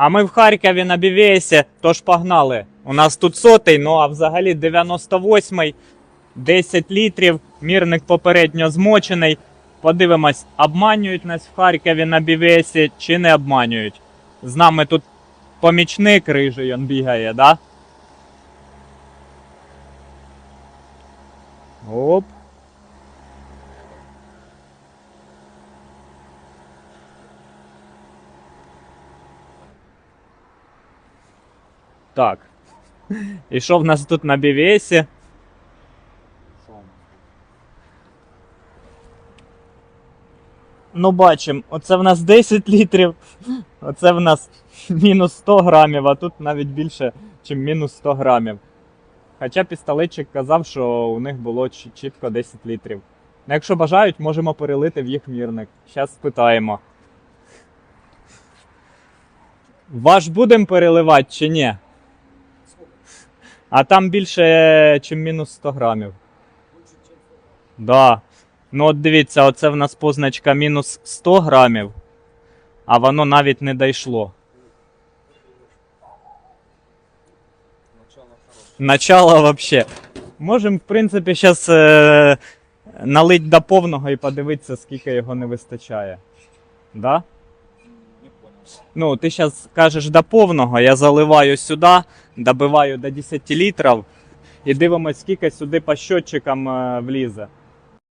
А ми в Харкові на BVS, тож погнали. У нас тут сотий, ну а взагалі 98-й, 10 літрів, мірник попередньо змочений. Подивимось, обманюють нас в Харкові на BVS чи не обманюють. З нами тут помічник рижий він бігає, да? Оп. Так. І що в нас тут на BVS? Ну, бачимо, оце в нас 10 літрів, оце в нас мінус 100 грамів, а тут навіть більше, ніж мінус 100 грамів. Хоча пістолетчик казав, що у них було чітко 10 літрів. Ну, якщо бажають, можемо перелити в їх мірник. Зараз спитаємо. Ваш будемо переливати чи ні? А там більше, ніж мінус 100 грамів. Да. Ну от дивіться, оце в нас позначка мінус 100 грамів, а воно навіть не дійшло. Начало вообще. Можемо, в принципі, зараз е, налить до повного і подивитися, скільки його не вистачає. Да? Ну, ти зараз кажеш до повного, я заливаю сюди, добиваю до 10 літрів і дивимось, скільки сюди по щотчикам е, влізе.